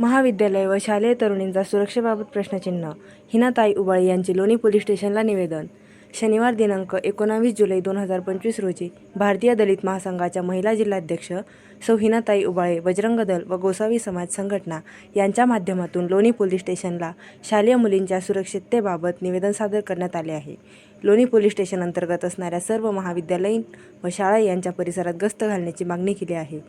महाविद्यालय व शालेय तरुणींचा सुरक्षेबाबत प्रश्नचिन्ह हिनाताई उबाळे यांचे लोणी पोलीस स्टेशनला निवेदन. शनिवार दिनांक एकोणावीस जुलै दोन हजार पंचवीस रोजी भारतीय दलित महासंघाच्या महिला जिल्हाध्यक्ष सौ हिनाताई उबाळे बजरंग दल व गोसावी समाज संघटना यांच्या माध्यमातून लोणी पोलीस स्टेशनला शालेय मुलींच्या सुरक्षिततेबाबत निवेदन सादर करण्यात आले आहे. लोणी पोलीस स्टेशन अंतर्गत असणाऱ्या सर्व महाविद्यालयीन व शाळा यांच्या परिसरात गस्त घालण्याची मागणी केली आहे.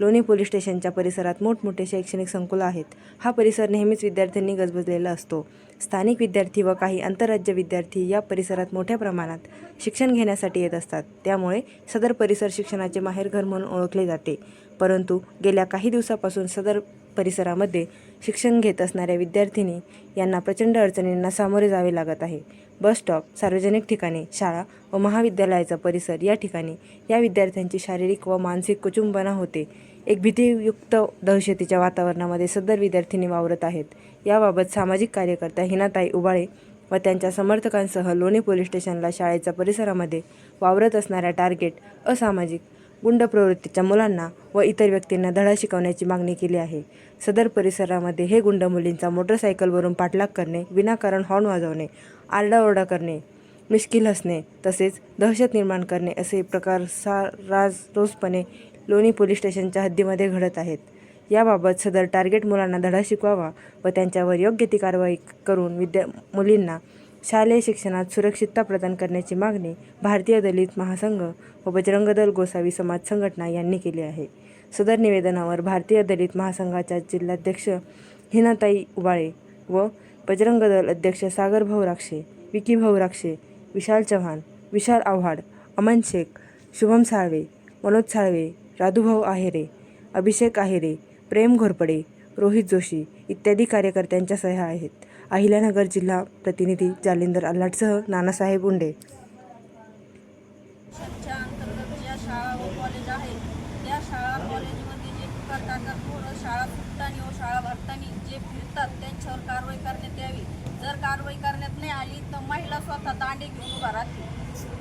लोणी पोलीस स्टेशनच्या परिसरात मोठमोठे शैक्षणिक संकुलं आहेत. हा परिसर नेहमीच विद्यार्थ्यांनी गजबजलेला असतो. स्थानिक विद्यार्थी व काही आंतरराज्य विद्यार्थी या परिसरात मोठ्या प्रमाणात शिक्षण घेण्यासाठी येत असतात. त्यामुळे सदर परिसर शिक्षणाचे माहेरघर म्हणून ओळखले जाते. परंतु गेल्या काही दिवसापासून सदर परिसरामध्ये शिक्षण घेत असणाऱ्या विद्यार्थिनी यांना प्रचंड अडचणींना सामोरे जावे लागत आहे. बस स्टॉप सार्वजनिक ठिकाणी शाळा व महाविद्यालयाचा परिसर या ठिकाणी या विद्यार्थ्यांची शारीरिक व मानसिक कुचुंबना होते. एक भीतीयुक्त दहशतीच्या वातावरणामध्ये सदर विद्यार्थिनी वावरत आहेत. याबाबत सामाजिक कार्यकर्त्या हिनाताई उबाळे व त्यांच्या समर्थकांसह लोणी पोलीस स्टेशनला शाळेच्या परिसरामध्ये वावरत असणाऱ्या टार्गेट असामाजिक गुंड प्रवृत्तीच्या मुलांना व इतर व्यक्तींना धडा शिकवण्याची मागणी केली आहे. सदर परिसरामध्ये हे गुंड मुलींचा मोटरसायकलवरून पाठलाग करणे विनाकारण हॉर्न वाजवणे आरडाओरडा करणे मिश्किल हसणे तसेच दहशत निर्माण करणे असे प्रकार सा राज रोजपणे लोणी पोलीस स्टेशनच्या हद्दीमध्ये घडत आहेत. याबाबत सदर टार्गेट मुलांना धडा शिकवावा व त्यांच्यावर योग्य ती कारवाई करून विद्या मुलींना शालेय शिक्षणात सुरक्षितता प्रदान करण्याची मागणी भारतीय दलित महासंघ व बजरंग दल गोसावी समाज संघटना यांनी केली आहे. सदर निवेदनावर भारतीय दलित महासंघाच्या जिल्हाध्यक्ष हिनाताई उबाळे व बजरंग दल अध्यक्ष सागर भाऊ राक्षे विकी भाऊ राक्षे विशाल चव्हाण विशाल आव्हाड अमन शेख शुभम साळवे मनोज साळवे राधुभाऊ आहेरे अभिषेक आहेरे प्रेम घोरपडे रोहित जोशी इत्यादी कार्यकर्त्यांच्या सह्या आहेत. अहिल्यानगर जिल्हा प्रतिनिधी जालिंदर अल्लाटसह नानासाहेब उंडे. शिक्षणाच्या अंतर्गत ज्या शाळा व कॉलेज आहेत त्या शाळा कॉलेजमध्ये जे करतात पोरं शाळा फुटताना व शाळा भरताना जे फिरतात त्यांच्यावर कारवाई करण्यात यावी. जर कारवाई करण्यात नाही आली तर महिला स्वतः दांडे घेऊन उभा राहतील.